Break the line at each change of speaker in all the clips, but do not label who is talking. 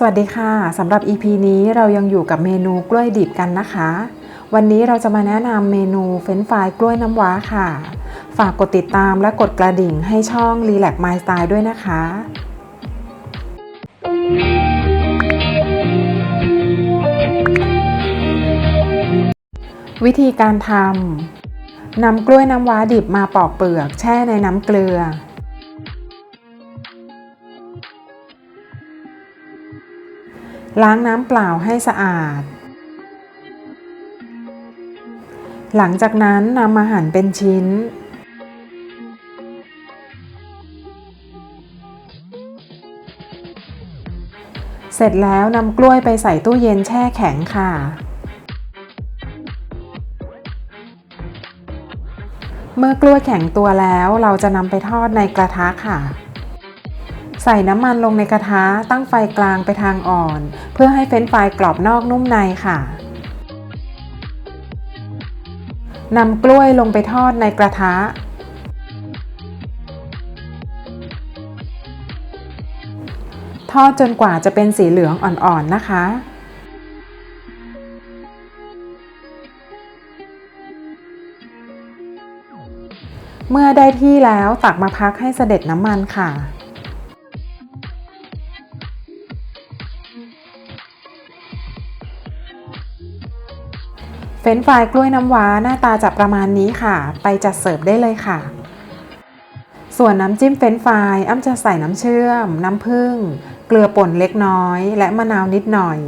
สวัสดีค่ะสำหรับ EP นี้เรายังอยู่กับเมนูกล้วยดิบกันนะคะ วันนี้เราจะมาแนะนำเมนูเฟรนฟรายกล้วยน้ำว้าค่ะ ฝากกดติดตามและกดกระดิ่งให้ช่อง Relax My Style ด้วยนะคะ วิธีการทำนำกล้วยน้ำว้าดิบมาปอกเปลือก แช่ในน้ำเกลือ ล้างน้ำเปล่าให้สะอาด หลังจากนั้นนำมาหั่นเป็นชิ้น เสร็จแล้วนำกล้วยไปใส่ตู้เย็นแช่แข็งค่ะ เมื่อกล้วยแข็งตัวแล้วเราจะนำไปทอดในกระทะค่ะ ใส่น้ำมันลงในกระทะตั้งไฟกลางไปทางอ่อน เพื่อให้เฟรนฟรายกรอบนอกนุ่มในค่ะนำกล้วยลงไปทอดในกระทะ ทอดจนกว่าจะเป็นสีเหลืองอ่อนๆนะคะ เมื่อได้ที่แล้วตักมาพักให้เสด็จน้ำมันค่ะ เฟนฟรายกล้วยน้ำว้าหน้าตาจะประมาณนี้ค่ะ ไปจัดเสิร์ฟได้เลยค่ะ ส่วนน้ำจิ้มเฟนฟรายอ้ำจะใส่น้ำเชื่อม น้ำผึ้งเกลือป่นเล็กน้อย และมะนาวนิดหน่อย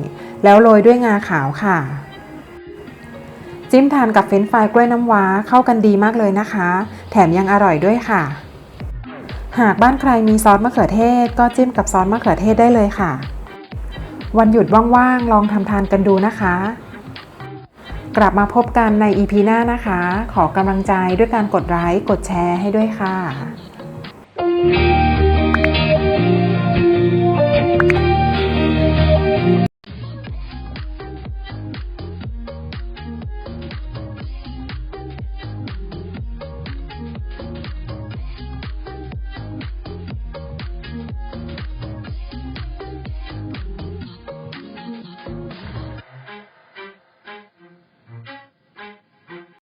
แล้วโรยด้วยงาขาวค่ะ จิ้มทานกับเฟนฟรายกล้วยน้ำว้าเข้ากันดีมากเลยนะคะ แถมยังอร่อยด้วยค่ะ หากบ้านใครมีซอสมะเขือเทศ ก็จิ้มกับซอสมะเขือเทศได้เลยค่ะ วันหยุดว่างๆลองทำทานกันดูนะคะ กลับมาพบกันใน EP หน้านะคะ ขอกำลังใจด้วยการกดไลค์กดแชร์ให้ด้วยค่ะ